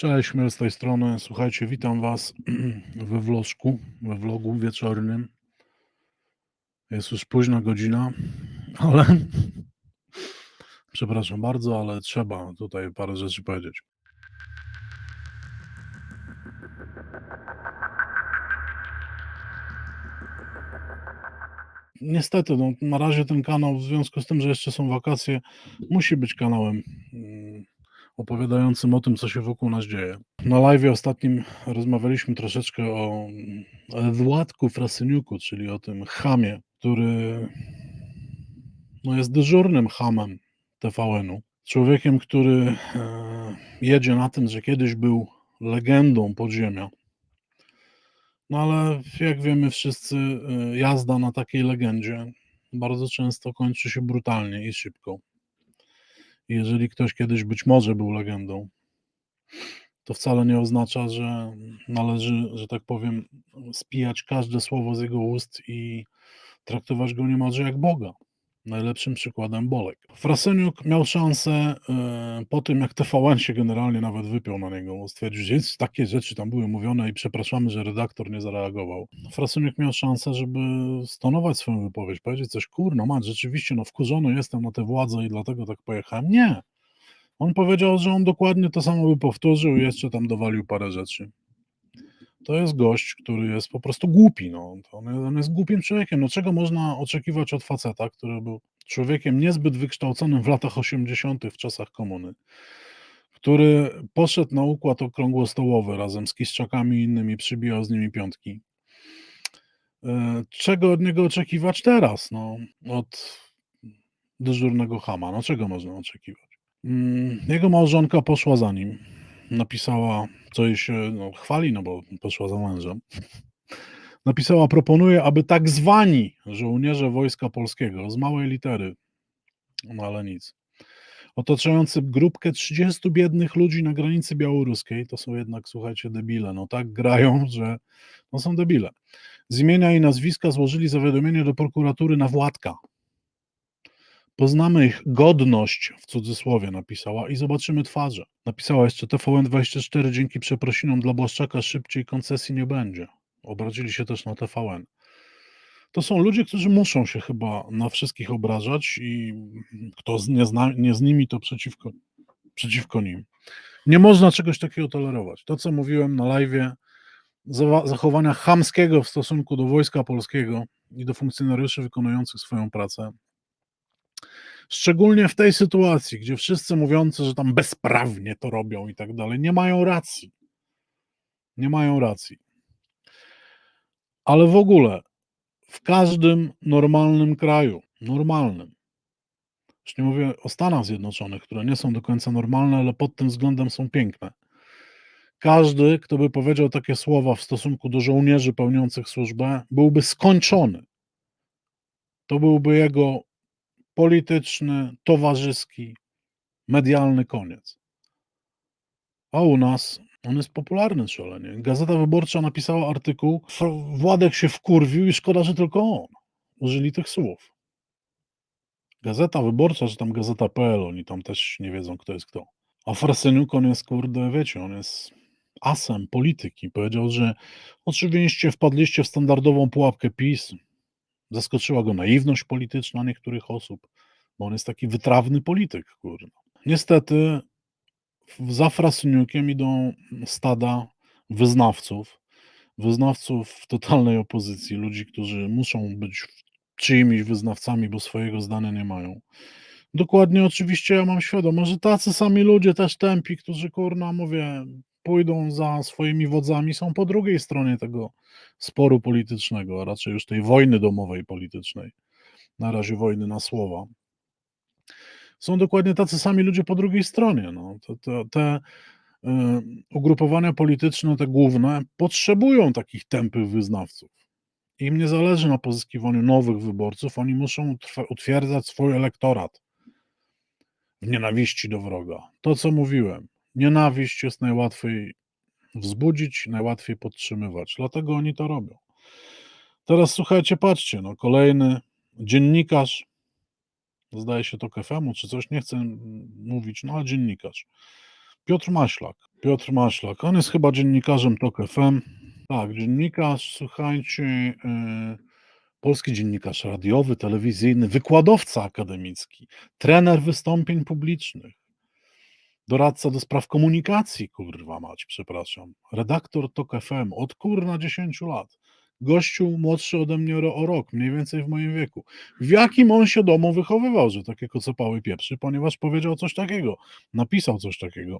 Cześć, z tej strony. Słuchajcie, witam Was we vlożku, we vlogu wieczornym. Jest już późna godzina, ale przepraszam bardzo, ale trzeba tutaj parę rzeczy powiedzieć. Niestety, no, na razie ten kanał, w związku z tym, że jeszcze są wakacje, musi być kanałem mm, opowiadającym o tym, co się wokół nas dzieje. Na live ostatnim rozmawialiśmy troszeczkę o Władku Frasyniuku, czyli o tym chamie, który no, jest dyżurnym hamem TVN-u. Człowiekiem, który e, jedzie na tym, że kiedyś był legendą podziemia. No ale jak wiemy wszyscy, e, jazda na takiej legendzie bardzo często kończy się brutalnie i szybko. Jeżeli ktoś kiedyś być może był legendą, to wcale nie oznacza, że należy, że tak powiem, spijać każde słowo z jego ust i traktować go niemalże jak Boga. Najlepszym przykładem Bolek. Frasyniuk miał szansę e, po tym, jak TVN się generalnie nawet wypiął na niego, stwierdził, że takie rzeczy tam były mówione i przepraszamy, że redaktor nie zareagował. Frasyniuk miał szansę, żeby stonować swoją wypowiedź, powiedzieć coś, kurno, man, rzeczywiście, no wkurzony jestem na tę władzę i dlatego tak pojechałem. Nie. On powiedział, że on dokładnie to samo by powtórzył i jeszcze tam dowalił parę rzeczy to jest gość, który jest po prostu głupi. No. On, on jest głupim człowiekiem. No, czego można oczekiwać od faceta, który był człowiekiem niezbyt wykształconym w latach 80., w czasach komuny, który poszedł na układ okrągłostołowy razem z Kiszczakami i innymi, przybijał z nimi piątki. E, czego od niego oczekiwać teraz? No, od dyżurnego chama. No, czego można oczekiwać? Mm, jego małżonka poszła za nim napisała, co jej się no, chwali, no bo poszła za mężem. Napisała, proponuje, aby tak zwani żołnierze Wojska Polskiego z małej litery, no ale nic, otaczający grupkę 30 biednych ludzi na granicy białoruskiej, to są jednak, słuchajcie, debile, no tak grają, że no są debile. Z imienia i nazwiska złożyli zawiadomienie do prokuratury na Władka, Poznamy ich godność, w cudzysłowie napisała, i zobaczymy twarze. Napisała jeszcze TVN24, dzięki przeprosinom dla Błaszczaka szybciej koncesji nie będzie. Obrazili się też na TVN. To są ludzie, którzy muszą się chyba na wszystkich obrażać i kto nie, zna, nie z nimi, to przeciwko, przeciwko nim. Nie można czegoś takiego tolerować. To, co mówiłem na live, zachowania chamskiego w stosunku do wojska polskiego i do funkcjonariuszy wykonujących swoją pracę, Szczególnie w tej sytuacji, gdzie wszyscy mówiący, że tam bezprawnie to robią i tak dalej, nie mają racji. Nie mają racji. Ale w ogóle w każdym normalnym kraju, normalnym, już nie mówię o Stanach Zjednoczonych, które nie są do końca normalne, ale pod tym względem są piękne. Każdy, kto by powiedział takie słowa w stosunku do żołnierzy pełniących służbę, byłby skończony. To byłby jego polityczny, towarzyski, medialny koniec. A u nas on jest popularny szalenie. Gazeta Wyborcza napisała artykuł, Władek się wkurwił i szkoda, że tylko on. Użyli tych słów. Gazeta Wyborcza, czy tam Gazeta.pl, oni tam też nie wiedzą, kto jest kto. A Frasyniuk, on jest, kurde, wiecie, on jest asem polityki. Powiedział, że oczywiście wpadliście w standardową pułapkę PiS, Zaskoczyła go naiwność polityczna niektórych osób, bo on jest taki wytrawny polityk, kurde. Niestety za Frasyniukiem idą stada wyznawców, wyznawców totalnej opozycji, ludzi, którzy muszą być czyimiś wyznawcami, bo swojego zdania nie mają. Dokładnie, oczywiście ja mam świadomość, że tacy sami ludzie też tępi, którzy kurna, mówię, pójdą za swoimi wodzami, są po drugiej stronie tego sporu politycznego, a raczej już tej wojny domowej politycznej. Na razie wojny na słowa. Są dokładnie tacy sami ludzie po drugiej stronie. No. Te, te, te y, ugrupowania polityczne, te główne, potrzebują takich tępych wyznawców. Im nie zależy na pozyskiwaniu nowych wyborców, oni muszą utwierdzać swój elektorat w nienawiści do wroga. To, co mówiłem, Nienawiść jest najłatwiej wzbudzić, najłatwiej podtrzymywać. Dlatego oni to robią. Teraz słuchajcie, patrzcie, no kolejny dziennikarz, zdaje się to KFM-u czy coś, nie chcę mówić, no ale dziennikarz. Piotr Maślak. Piotr Maślak. On jest chyba dziennikarzem TOK FM. Tak, dziennikarz, słuchajcie, e, polski dziennikarz radiowy, telewizyjny, wykładowca akademicki, trener wystąpień publicznych, doradca do spraw komunikacji, kurwa mać, przepraszam, redaktor TOK FM od kurna 10 lat. Gościu młodszy ode mnie o rok, mniej więcej w moim wieku. W jakim on się domu wychowywał, że takie kocopały pieprzy, ponieważ powiedział coś takiego, napisał coś takiego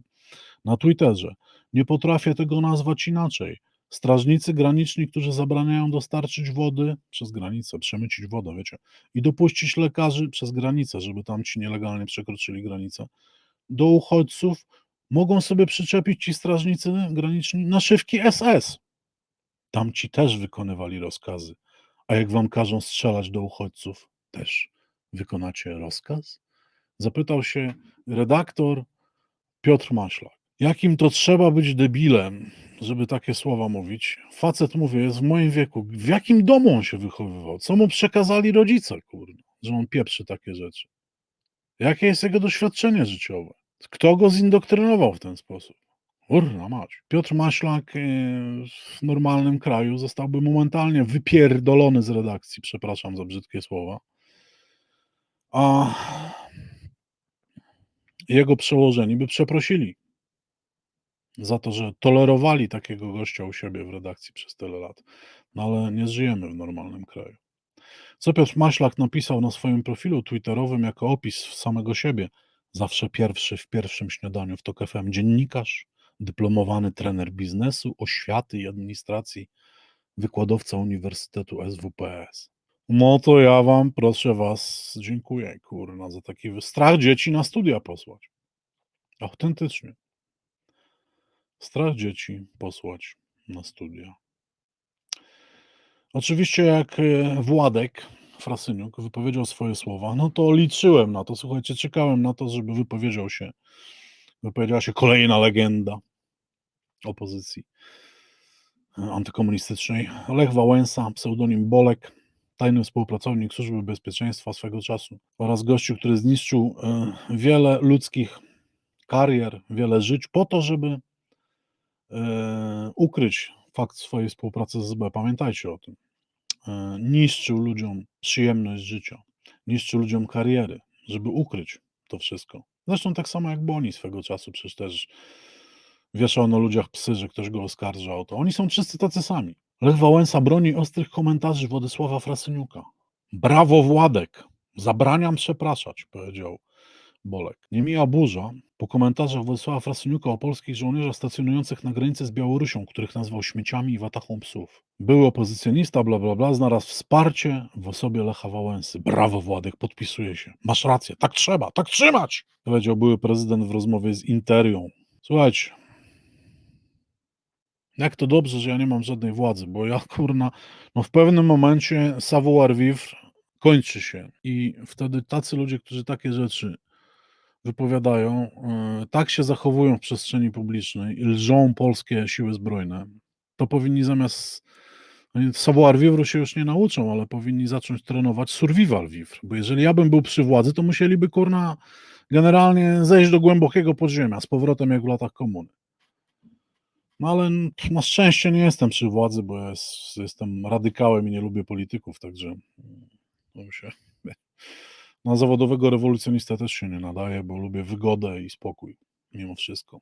na Twitterze. Nie potrafię tego nazwać inaczej. Strażnicy graniczni, którzy zabraniają dostarczyć wody przez granicę, przemycić wodę, wiecie, i dopuścić lekarzy przez granicę, żeby tam ci nielegalnie przekroczyli granicę, do uchodźców mogą sobie przyczepić ci strażnicy graniczni naszywki SS. Tamci też wykonywali rozkazy. A jak wam każą strzelać do uchodźców, też wykonacie rozkaz? Zapytał się redaktor Piotr Maślak. Jakim to trzeba być debilem, żeby takie słowa mówić? Facet, mówię, jest w moim wieku. W jakim domu on się wychowywał? Co mu przekazali rodzice, kurde, że on pieprzy takie rzeczy? Jakie jest jego doświadczenie życiowe? Kto go zindoktrynował w ten sposób? Kurna mać. Piotr Maślak e, w normalnym kraju zostałby momentalnie wypierdolony z redakcji, przepraszam za brzydkie słowa. A jego przełożeni by przeprosili za to, że tolerowali takiego gościa u siebie w redakcji przez tyle lat. No ale nie żyjemy w normalnym kraju. Co Piotr Maślak napisał na swoim profilu twitterowym jako opis samego siebie, zawsze pierwszy w pierwszym śniadaniu w TOK FM, dziennikarz, dyplomowany trener biznesu, oświaty i administracji, wykładowca Uniwersytetu SWPS. No to ja wam, proszę was, dziękuję, kurna, za taki strach dzieci na studia posłać. Autentycznie. Strach dzieci posłać na studia. Oczywiście jak e, Władek Frasyniuk wypowiedział swoje słowa, no to liczyłem na to, słuchajcie, czekałem na to, żeby wypowiedział się, wypowiedziała się kolejna legenda opozycji e, antykomunistycznej. Lech Wałęsa, pseudonim Bolek, tajny współpracownik Służby Bezpieczeństwa swego czasu oraz gościu, który zniszczył e, wiele ludzkich karier, wiele żyć po to, żeby e, ukryć fakt swojej współpracy z SB. Pamiętajcie o tym. E, Niszczył ludziom przyjemność życia, niszczył ludziom kariery, żeby ukryć to wszystko. Zresztą tak samo jak Boni swego czasu, przecież też wieszał na ludziach psy, że ktoś go oskarża o to. Oni są wszyscy tacy sami. Lech Wałęsa broni ostrych komentarzy Władysława Frasyniuka. Brawo Władek, zabraniam przepraszać, powiedział Bolek. Nie mija burza po komentarzach Władysława Frasyniuka o polskich żołnierzach stacjonujących na granicy z Białorusią, których nazwał śmieciami i watachą psów. Były opozycjonista, bla bla bla, znalazł wsparcie w osobie Lecha Wałęsy. Brawo Władek, podpisuje się. Masz rację, tak trzeba, tak trzymać! Powiedział były prezydent w rozmowie z Interią. Słuchajcie, jak to dobrze, że ja nie mam żadnej władzy, bo ja kurna, no w pewnym momencie savoir vivre kończy się i wtedy tacy ludzie, którzy takie rzeczy wypowiadają, e, tak się zachowują w przestrzeni publicznej i lżą polskie siły zbrojne, to powinni zamiast oni savoir vivre się już nie nauczą, ale powinni zacząć trenować survival vivre, bo jeżeli ja bym był przy władzy, to musieliby kurna generalnie zejść do głębokiego podziemia z powrotem jak w latach komuny. No ale na szczęście nie jestem przy władzy, bo ja jest, jestem radykałem i nie lubię polityków, także mm, to się, na zawodowego rewolucjonistę też się nie nadaje, bo lubię wygodę i spokój mimo wszystko.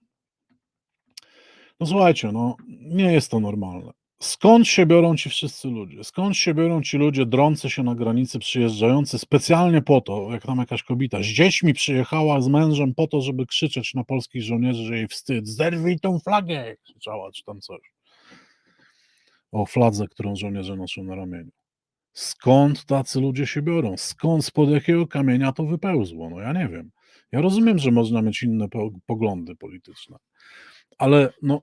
No słuchajcie, no nie jest to normalne. Skąd się biorą ci wszyscy ludzie? Skąd się biorą ci ludzie drący się na granicy, przyjeżdżający specjalnie po to, jak tam jakaś kobieta z dziećmi przyjechała z mężem po to, żeby krzyczeć na polskich żołnierzy, że jej wstyd, zerwij tą flagę, krzyczała, czy tam coś. O fladze, którą żołnierze noszą na ramieniu. Skąd tacy ludzie się biorą? Skąd, spod jakiego kamienia to wypełzło? No ja nie wiem. Ja rozumiem, że można mieć inne po- poglądy polityczne, ale no,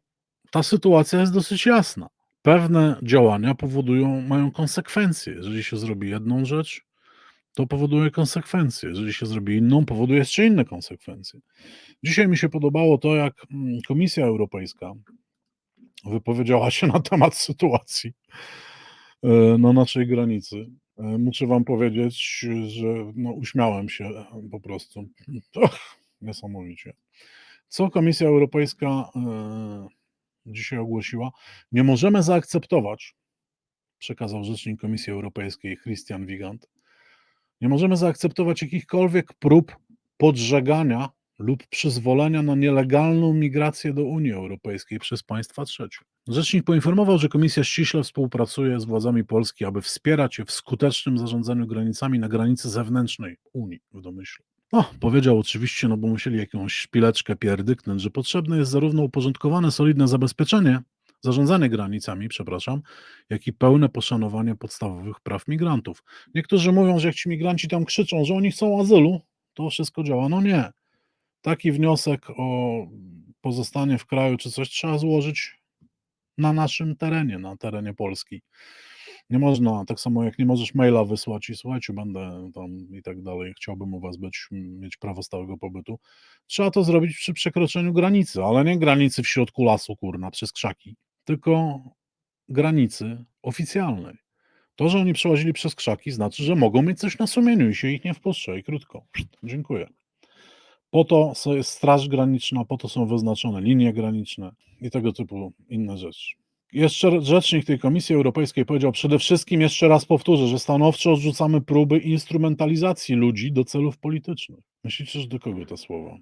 ta sytuacja jest dosyć jasna. Pewne działania powodują, mają konsekwencje. Jeżeli się zrobi jedną rzecz, to powoduje konsekwencje. Jeżeli się zrobi inną, powoduje jeszcze inne konsekwencje. Dzisiaj mi się podobało to, jak mm, Komisja Europejska wypowiedziała się na temat sytuacji na naszej granicy. E, Muszę Wam powiedzieć, że no, uśmiałem się po prostu. Och, niesamowicie. Co Komisja Europejska e, dzisiaj ogłosiła? Nie możemy zaakceptować, przekazał rzecznik Komisji Europejskiej Christian Wigand, nie możemy zaakceptować jakichkolwiek prób podżegania lub przyzwolenia na nielegalną migrację do Unii Europejskiej przez państwa trzecie. Rzecznik poinformował, że Komisja ściśle współpracuje z władzami Polski, aby wspierać je w skutecznym zarządzaniu granicami na granicy zewnętrznej Unii w domyśle. No, powiedział oczywiście, no bo musieli jakąś szpileczkę pierdyknąć, że potrzebne jest zarówno uporządkowane, solidne zabezpieczenie, zarządzanie granicami, przepraszam, jak i pełne poszanowanie podstawowych praw migrantów. Niektórzy mówią, że jak ci migranci tam krzyczą, że oni chcą azylu, to wszystko działa. No nie. Taki wniosek o pozostanie w kraju czy coś trzeba złożyć na naszym terenie, na terenie Polski. Nie można, tak samo jak nie możesz maila wysłać i słuchajcie, będę tam i tak dalej, chciałbym u was być, mieć prawo stałego pobytu. Trzeba to zrobić przy przekroczeniu granicy, ale nie granicy w środku lasu, kurna, przez krzaki, tylko granicy oficjalnej. To, że oni przełazili przez krzaki, znaczy, że mogą mieć coś na sumieniu i się ich nie wpuszcza. I krótko. Dziękuję. Po to jest Straż Graniczna, po to są wyznaczone linie graniczne i tego typu inne rzeczy. Jeszcze rzecznik tej Komisji Europejskiej powiedział, przede wszystkim jeszcze raz powtórzę, że stanowczo odrzucamy próby instrumentalizacji ludzi do celów politycznych. Myślicie, że do kogo te słowa?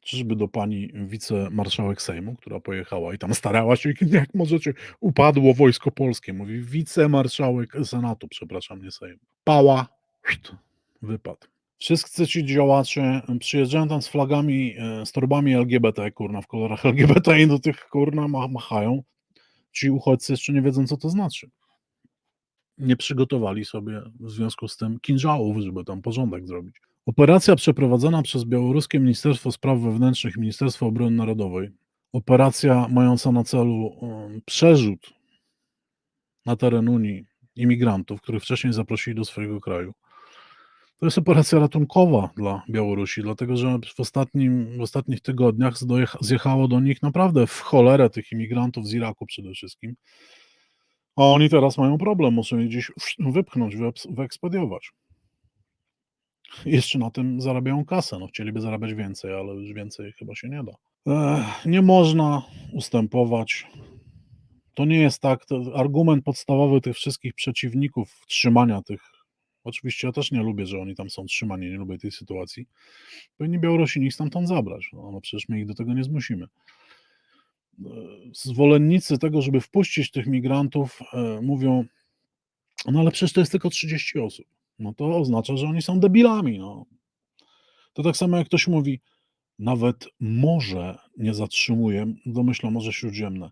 Czyżby do pani wicemarszałek Sejmu, która pojechała i tam starała się, jak możecie, upadło wojsko polskie. Mówi wicemarszałek Senatu, przepraszam, nie Sejmu. Pała, wypadł. Wszyscy ci działacze przyjeżdżają tam z flagami, e, z torbami LGBT, kurna, w kolorach LGBT i do tych, kurna, machają. Ci uchodźcy jeszcze nie wiedzą, co to znaczy. Nie przygotowali sobie w związku z tym kinżałów, żeby tam porządek zrobić. Operacja przeprowadzona przez białoruskie Ministerstwo Spraw Wewnętrznych i Ministerstwo Obrony Narodowej, operacja mająca na celu przerzut na teren Unii imigrantów, których wcześniej zaprosili do swojego kraju. To jest operacja ratunkowa dla Białorusi, dlatego że w, ostatnim, w ostatnich tygodniach zjechało do nich naprawdę w cholerę tych imigrantów z Iraku przede wszystkim. A oni teraz mają problem, muszą je gdzieś wypchnąć, wyekspediować. Jeszcze na tym zarabiają kasę. No, chcieliby zarabiać więcej, ale już więcej chyba się nie da. Ech, nie można ustępować. To nie jest tak. Argument podstawowy tych wszystkich przeciwników trzymania tych. Oczywiście ja też nie lubię, że oni tam są trzymani, nie lubię tej sytuacji. Powinni Białorusini ich stamtąd zabrać. No, no przecież my ich do tego nie zmusimy. Zwolennicy tego, żeby wpuścić tych migrantów, e, mówią, no ale przecież to jest tylko 30 osób no to oznacza, że oni są debilami. No. To tak samo jak ktoś mówi, nawet morze nie zatrzymuje, domyślam Morze Śródziemne,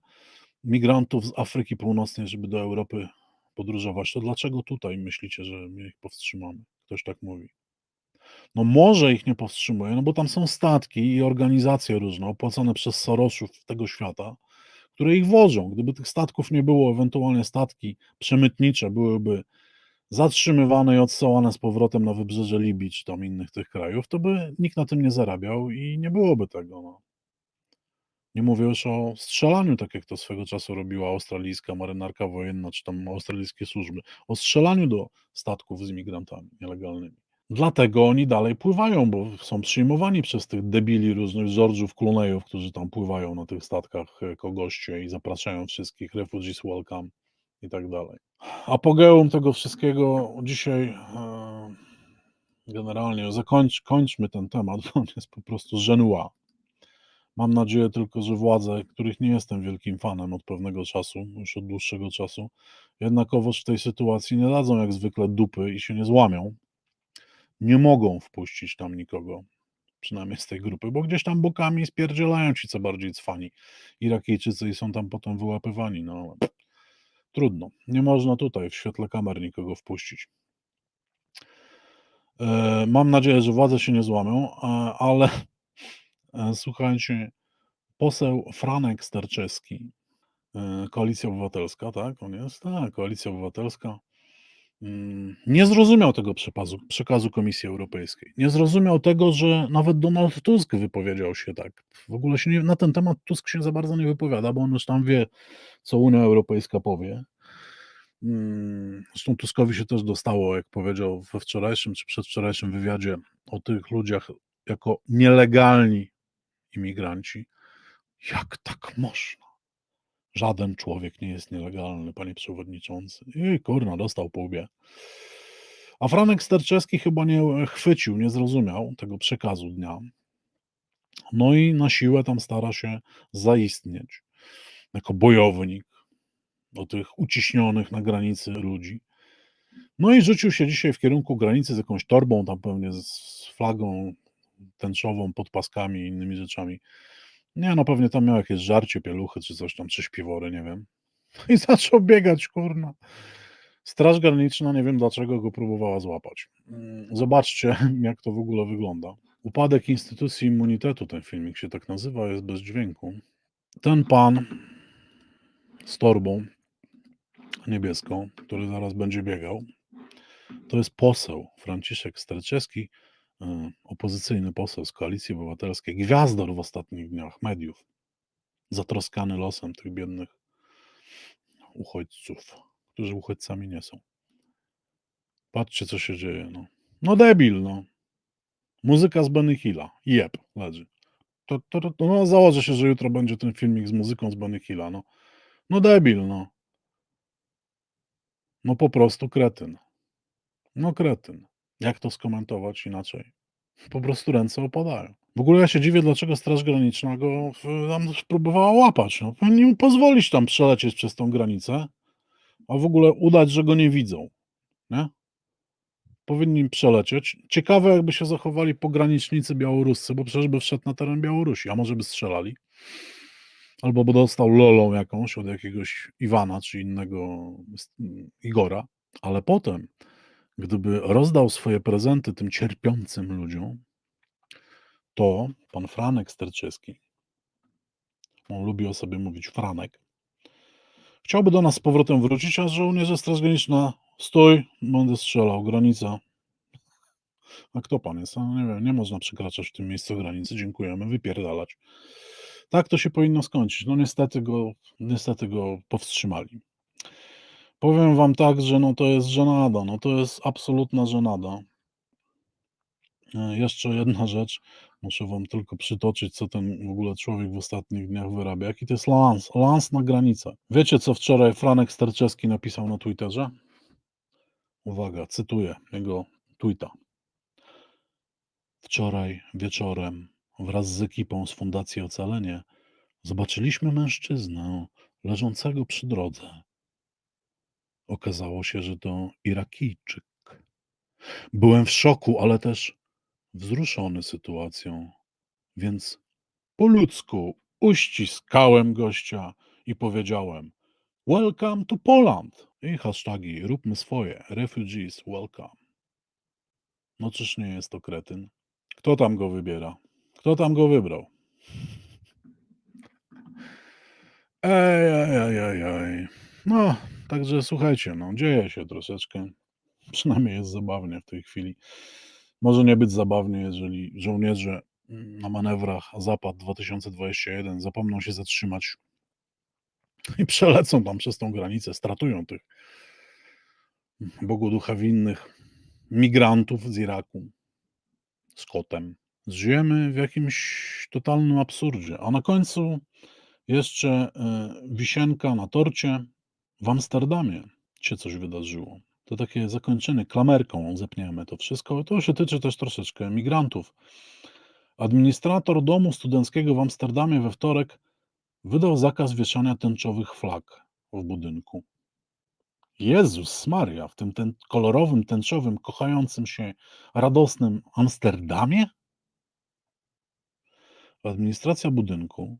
migrantów z Afryki Północnej, żeby do Europy podróżować, to dlaczego tutaj myślicie, że my ich powstrzymamy? Ktoś tak mówi. No może ich nie powstrzymuje, no bo tam są statki i organizacje różne, opłacane przez Sorosów tego świata, które ich wożą. Gdyby tych statków nie było, ewentualnie statki przemytnicze byłyby zatrzymywane i odsyłane z powrotem na wybrzeże Libii czy tam innych tych krajów, to by nikt na tym nie zarabiał i nie byłoby tego. No. Nie mówię już o strzelaniu, tak jak to swego czasu robiła australijska marynarka wojenna, czy tam australijskie służby, o strzelaniu do statków z imigrantami nielegalnymi. Dlatego oni dalej pływają, bo są przyjmowani przez tych debili różnych George'ów, Clooney'ów, którzy tam pływają na tych statkach jako goście i zapraszają wszystkich, refugees welcome i tak dalej. Apogeum tego wszystkiego dzisiaj e, generalnie zakończ, kończmy ten temat, bo on jest po prostu żenua. Mam nadzieję tylko, że władze, których nie jestem wielkim fanem od pewnego czasu, już od dłuższego czasu, jednakowoż w tej sytuacji nie dadzą jak zwykle dupy i się nie złamią. Nie mogą wpuścić tam nikogo, przynajmniej z tej grupy, bo gdzieś tam bokami spierdzielają ci co bardziej cwani Irakijczycy i są tam potem wyłapywani. No, Trudno. Nie można tutaj w świetle kamer nikogo wpuścić. E, mam nadzieję, że władze się nie złamią, ale e, słuchajcie, poseł Franek Sterczewski, e, Koalicja Obywatelska, tak? On jest? Tak, Koalicja Obywatelska. Mm, nie zrozumiał tego przekazu, przekazu Komisji Europejskiej. Nie zrozumiał tego, że nawet Donald Tusk wypowiedział się tak. W ogóle się nie, na ten temat Tusk się za bardzo nie wypowiada, bo on już tam wie, co Unia Europejska powie. Mm, zresztą Tuskowi się też dostało, jak powiedział we wczorajszym czy przedwczorajszym wywiadzie o tych ludziach jako nielegalni imigranci. Jak tak można? Żaden człowiek nie jest nielegalny, panie przewodniczący. I kurna, dostał po łbie. A Franek Sterczewski chyba nie chwycił, nie zrozumiał tego przekazu dnia. No i na siłę tam stara się zaistnieć jako bojownik do tych uciśnionych na granicy ludzi. No i rzucił się dzisiaj w kierunku granicy z jakąś torbą, tam pewnie z flagą tęczową, podpaskami i innymi rzeczami. Nie, no pewnie tam miał jakieś żarcie, pieluchy czy coś tam, czy śpiwory, nie wiem. I zaczął biegać, kurna. Straż Graniczna, nie wiem dlaczego go próbowała złapać. Mm, Zobaczcie, jak to w ogóle wygląda. Upadek instytucji immunitetu, ten filmik się tak nazywa, jest bez dźwięku. Ten pan z torbą niebieską, który zaraz będzie biegał, to jest poseł Franciszek Sterczewski, opozycyjny poseł z Koalicji Obywatelskiej, gwiazdor w ostatnich dniach mediów, zatroskany losem tych biednych uchodźców, którzy uchodźcami nie są. Patrzcie, co się dzieje. No, no debil, no. Muzyka z Benny Hilla. Jeb, leży. To, to, to, no, założę się, że jutro będzie ten filmik z muzyką z Benny Hilla. No, no debil, no. No po prostu kretyn. No kretyn. Jak to skomentować inaczej? Po prostu ręce opadają. W ogóle ja się dziwię, dlaczego Straż Graniczna go tam próbowała łapać. No, powinni mu pozwolić tam przelecieć przez tą granicę, a w ogóle udać, że go nie widzą. Nie? Powinni przelecieć. Ciekawe, jakby się zachowali pogranicznicy białoruscy, bo przecież by wszedł na teren Białorusi, a może by strzelali. Albo by dostał lolą jakąś od jakiegoś Iwana czy innego s- Igora. Ale potem, gdyby rozdał swoje prezenty tym cierpiącym ludziom, to pan Franek Sterczewski, on lubi o sobie mówić Franek, chciałby do nas z powrotem wrócić, a żołnierze Straż Graniczna, stój, będę strzelał, granica. A kto pan jest? A nie wiem, nie można przekraczać w tym miejscu granicy, dziękujemy, wypierdalać. Tak to się powinno skończyć. No niestety go, niestety go powstrzymali. Powiem wam tak, że no to jest żenada, no to jest absolutna żenada. E, Jeszcze jedna rzecz, muszę wam tylko przytoczyć, co ten w ogóle człowiek w ostatnich dniach wyrabia. Jaki to jest lans? Lans na granicę. Wiecie, co wczoraj Franek Sterczewski napisał na Twitterze? Uwaga, cytuję jego tweeta. Wczoraj wieczorem wraz z ekipą z Fundacji Ocalenie zobaczyliśmy mężczyznę leżącego przy drodze. Okazało się, że to Irakijczyk. Byłem w szoku, ale też wzruszony sytuacją, więc po ludzku uściskałem gościa i powiedziałem Welcome to Poland i hasztagi róbmy swoje, refugees welcome. No czyż nie jest to kretyn? Kto tam go wybiera? Kto tam go wybrał? Ej, ej, ej, ej. No, także słuchajcie, no, dzieje się troszeczkę. Przynajmniej jest zabawnie w tej chwili. Może nie być zabawnie, jeżeli żołnierze na manewrach Zapad 2021 zapomną się zatrzymać i przelecą tam przez tą granicę, stratują tych Bogu ducha winnych migrantów z Iraku z kotem. Żyjemy w jakimś totalnym absurdzie. A na końcu jeszcze e, wisienka na torcie. W Amsterdamie się coś wydarzyło. To takie zakończenie, klamerką zepniemy to wszystko. To się tyczy też troszeczkę emigrantów. Administrator domu studenckiego w Amsterdamie we wtorek wydał zakaz wieszania tęczowych flag w budynku. Jezus Maria, w tym ten kolorowym, tęczowym, kochającym się, radosnym Amsterdamie? Administracja budynku,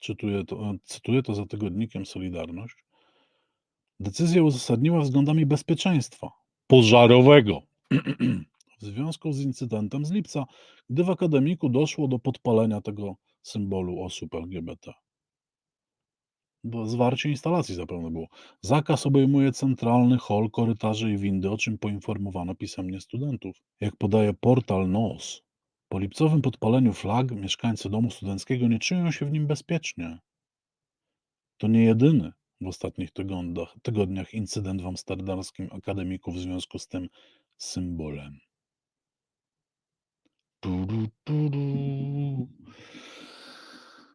cytuję to, cytuję to za tygodnikiem Solidarność, decyzję uzasadniła względami bezpieczeństwa pożarowego w związku z incydentem z lipca, gdy w akademiku doszło do podpalenia tego symbolu osób LGBT. Bo zwarcie instalacji zapewne było. Zakaz obejmuje centralny hol, korytarze i windy, o czym poinformowano pisemnie studentów. Jak podaje portal NOS, po lipcowym podpaleniu flag mieszkańcy domu studenckiego nie czują się w nim bezpiecznie. To nie jedyny w ostatnich tygodniach, incydent w amsterdamskim akademiku w związku z tym symbolem.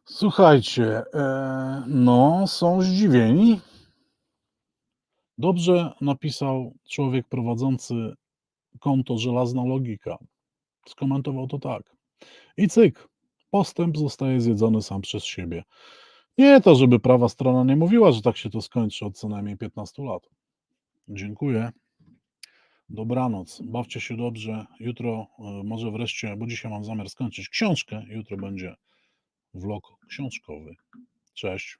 Słuchajcie, e, no, są zdziwieni. Dobrze napisał człowiek prowadzący konto Żelazna Logika. Skomentował to tak. I cyk, postęp zostaje zjedzony sam przez siebie. Nie to, żeby prawa strona nie mówiła, że tak się to skończy od co najmniej 15 lat. Dziękuję. Dobranoc. Bawcie się dobrze. Jutro e, może wreszcie, bo dzisiaj mam zamiar skończyć książkę. Jutro będzie vlog książkowy. Cześć.